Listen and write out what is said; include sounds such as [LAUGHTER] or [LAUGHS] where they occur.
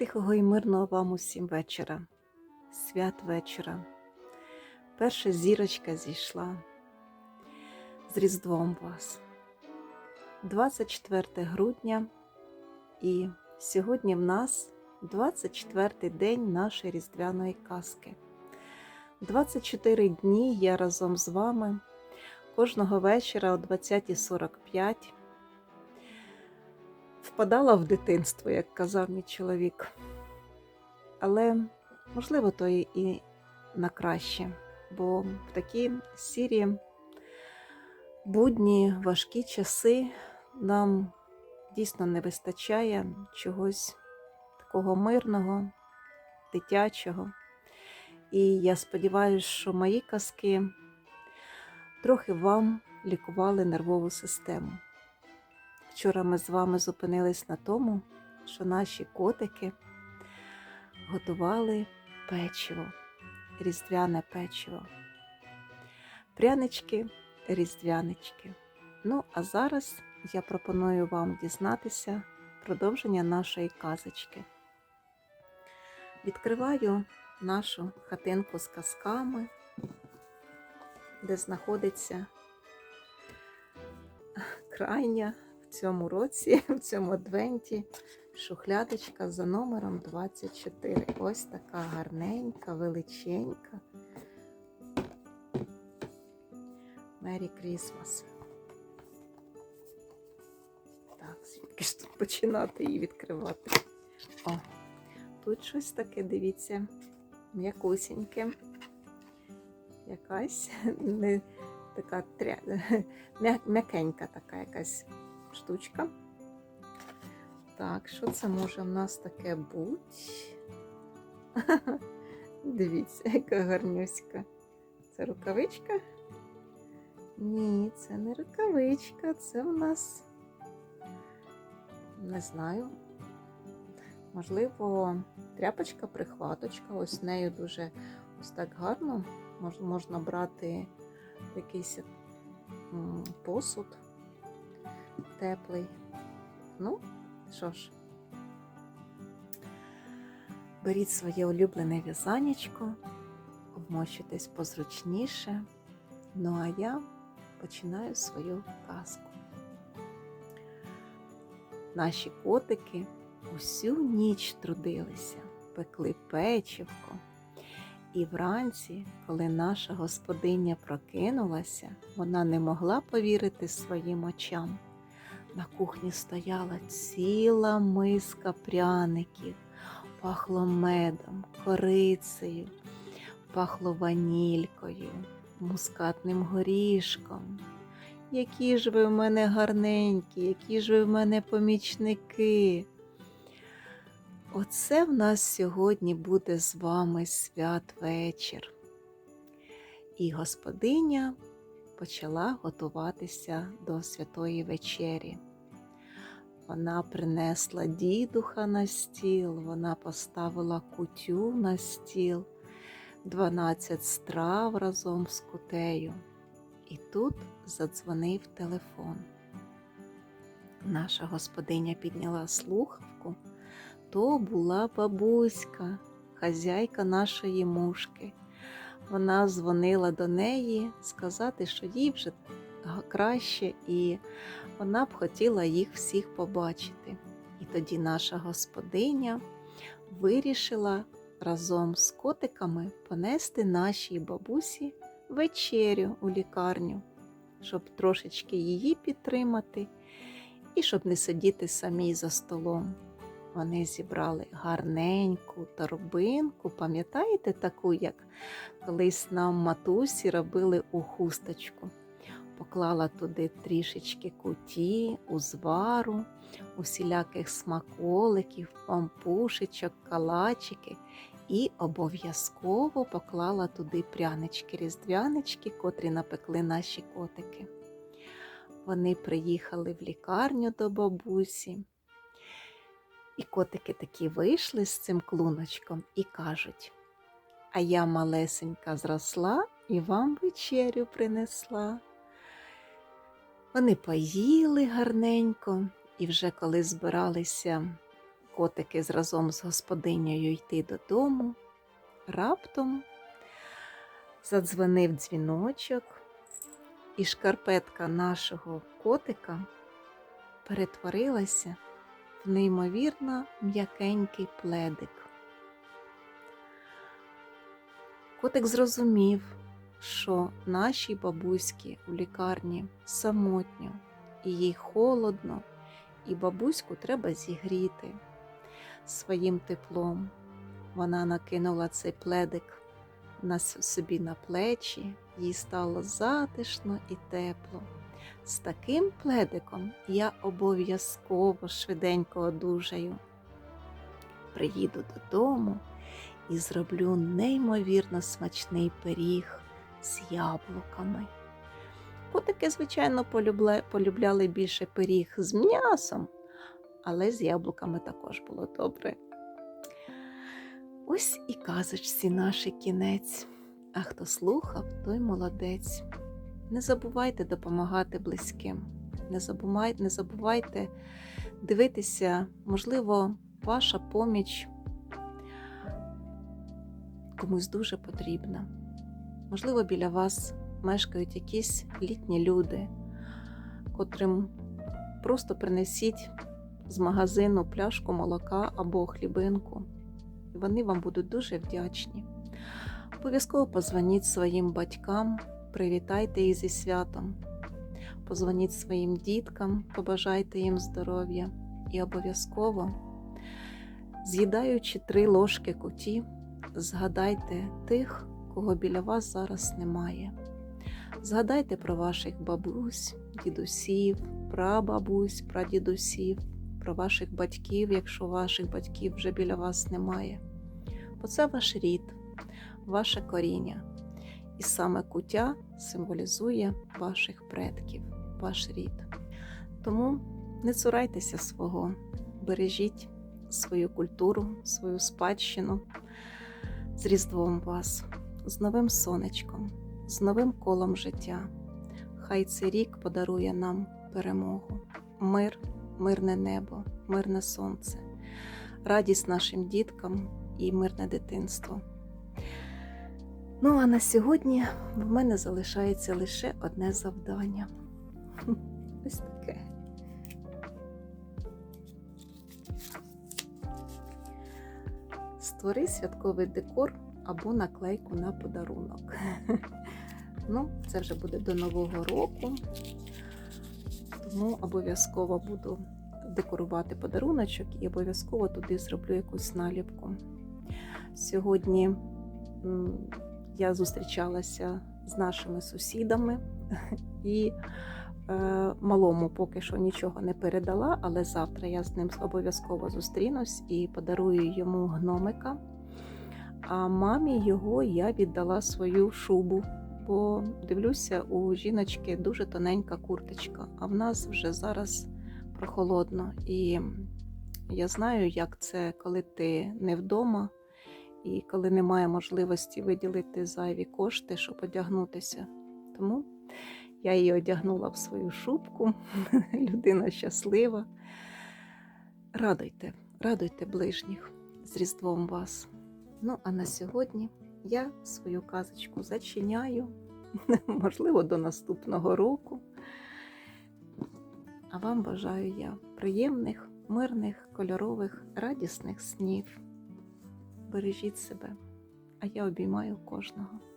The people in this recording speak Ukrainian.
Тихого і мирного вам усім вечора, свят вечора. Перша зірочка зійшла з Різдвом вас. 24 грудня, і сьогодні в нас 24 день нашої різдвяної казки. 24 дні я разом з вами кожного вечора о 20.45 впадала в дитинство, як казав мій чоловік. Але, можливо, то і- на краще, бо в такі сірі будні, важкі часи нам дійсно не вистачає чогось такого мирного, дитячого. І я сподіваюся, що мої казки трохи вам лікували нервову систему. Вчора ми з вами зупинились на тому, що наші котики готували печиво, різдвяне печиво. Прянички, різдвянички. Ну, а зараз я пропоную вам дізнатися продовження нашої казочки. Відкриваю нашу хатинку з казками, де знаходиться крайня цьому році, [LAUGHS] в цьому адвенті, шухлядочка за номером 24. Ось така гарненька, величенька. Мері Крісмас. Так, звідки ж тут починати її відкривати? О, тут щось таке, дивіться, м'якусіньке. Якась [LAUGHS] не така тря... [LAUGHS] м'я- м'якенька така якась штучка. Так, що це може в нас таке бути? [LAUGHS] Дивіться, яка гарнюська. Це рукавичка? Ні, це не рукавичка, це в нас не знаю. Можливо, тряпочка, прихваточка. Ось нею дуже ось так гарно. Мож- Можна брати якийсь посуд теплий. Ну, що ж, беріть своє улюблене в'язанечко, вмощуйтесь позручніше. Ну а я починаю свою казку. Наші котики усю ніч трудилися, пекли печивко. І вранці, коли наша господиня прокинулася, вона не могла повірити своїм очам. На кухні стояла ціла миска пряників, пахло медом, корицею, пахло ванількою, мускатним горішком. Які ж ви в мене гарненькі, які ж ви в мене помічники. Оце в нас сьогодні буде з вами святвечір. І господиня почала готуватися до святої вечері. Вона принесла дідуха на стіл, вона поставила кутю на стіл, 12 страв разом з кутею. І тут задзвонив телефон. Наша господиня підняла слухавку. То була бабуська, хазяйка нашої мушки. Вона дзвонила до неї сказати, що їй вже краще, і вона б хотіла їх всіх побачити. І тоді наша господиня вирішила разом з котиками понести нашій бабусі вечерю у лікарню, щоб трошечки її підтримати і щоб не сидіти самій за столом. Вони зібрали гарненьку торбинку, пам'ятаєте таку, як колись нам матусі робили у хусточку. Поклала туди трішечки куті, узвару, усіляких смаколиків, пампушечок, калачики і обов'язково поклала туди прянички, різдвянички, котрі напекли наші котики. Вони приїхали в лікарню до бабусі. І котики такі вийшли з цим клуночком і кажуть: А я малесенька зросла і вам вечерю принесла. Вони поїли гарненько, і вже коли збиралися котики разом з господинею йти додому. Раптом задзвонив дзвіночок, і шкарпетка нашого котика перетворилася в неймовірно м'якенький пледик. Котик зрозумів, що нашій бабуські у лікарні самотньо, і їй холодно, і бабуську треба зігріти своїм теплом. Вона накинула цей пледик на собі на плечі, їй стало затишно і тепло. З таким пледиком я обов'язково швиденько одужаю. Приїду додому і зроблю неймовірно смачний пиріг з яблуками. Котики, звичайно, полюбляли більше пиріг з м'ясом, але з яблуками також було добре. Ось і казочці наш кінець. А хто слухав, той молодець. Не забувайте допомагати близьким. Не забувайте, не забувайте дивитися, можливо, ваша поміч комусь дуже потрібна. Можливо, біля вас мешкають якісь літні люди, котрим просто принесіть з магазину пляшку молока або хлібинку. І вони вам будуть дуже вдячні. Обов'язково позвоніть своїм батькам, привітайте їх зі святом. Позвоніть своїм діткам, побажайте їм здоров'я і обов'язково, з'їдаючи три ложки куті, згадайте тих, кого біля вас зараз немає. Згадайте про ваших бабусь, дідусів, прабабусь, прадідусів, про ваших батьків, якщо ваших батьків вже біля вас немає. Бо це ваш рід, ваше коріння. І саме куття символізує ваших предків, ваш рід. Тому не цурайтеся свого, бережіть свою культуру, свою спадщину з Різдвом вас, з новим сонечком, з новим колом життя. Хай цей рік подарує нам перемогу, мир, мирне небо, мирне сонце, радість нашим діткам і мирне дитинство. Ну а на сьогодні в мене залишається лише одне завдання. [LAUGHS] Ось таке. Створи святковий декор або наклейку на подарунок. [LAUGHS] Ну, це вже буде до Нового року, тому обов'язково буду декорувати подаруночок і обов'язково туди зроблю якусь наліпку. Сьогодні я зустрічалася з нашими сусідами [LAUGHS] і е, малому поки що нічого не передала, але завтра я з ним обов'язково зустрінусь і подарую йому гномика. А мамі його я віддала свою шубу, бо дивлюся, у жіночки дуже тоненька курточка, а в нас вже зараз прохолодно. І я знаю, як це, коли ти не вдома. І коли немає можливості виділити зайві кошти, щоб одягнутися. Тому я її одягнула в свою шубку, [LAUGHS] людина щаслива. Радуйте, радуйте ближніх з Різдвом вас. Ну, а на сьогодні я свою казочку зачиняю, [LAUGHS] можливо, до наступного року. А вам бажаю я приємних, мирних, кольорових, радісних снів бережіть себе, а я обіймаю кожного.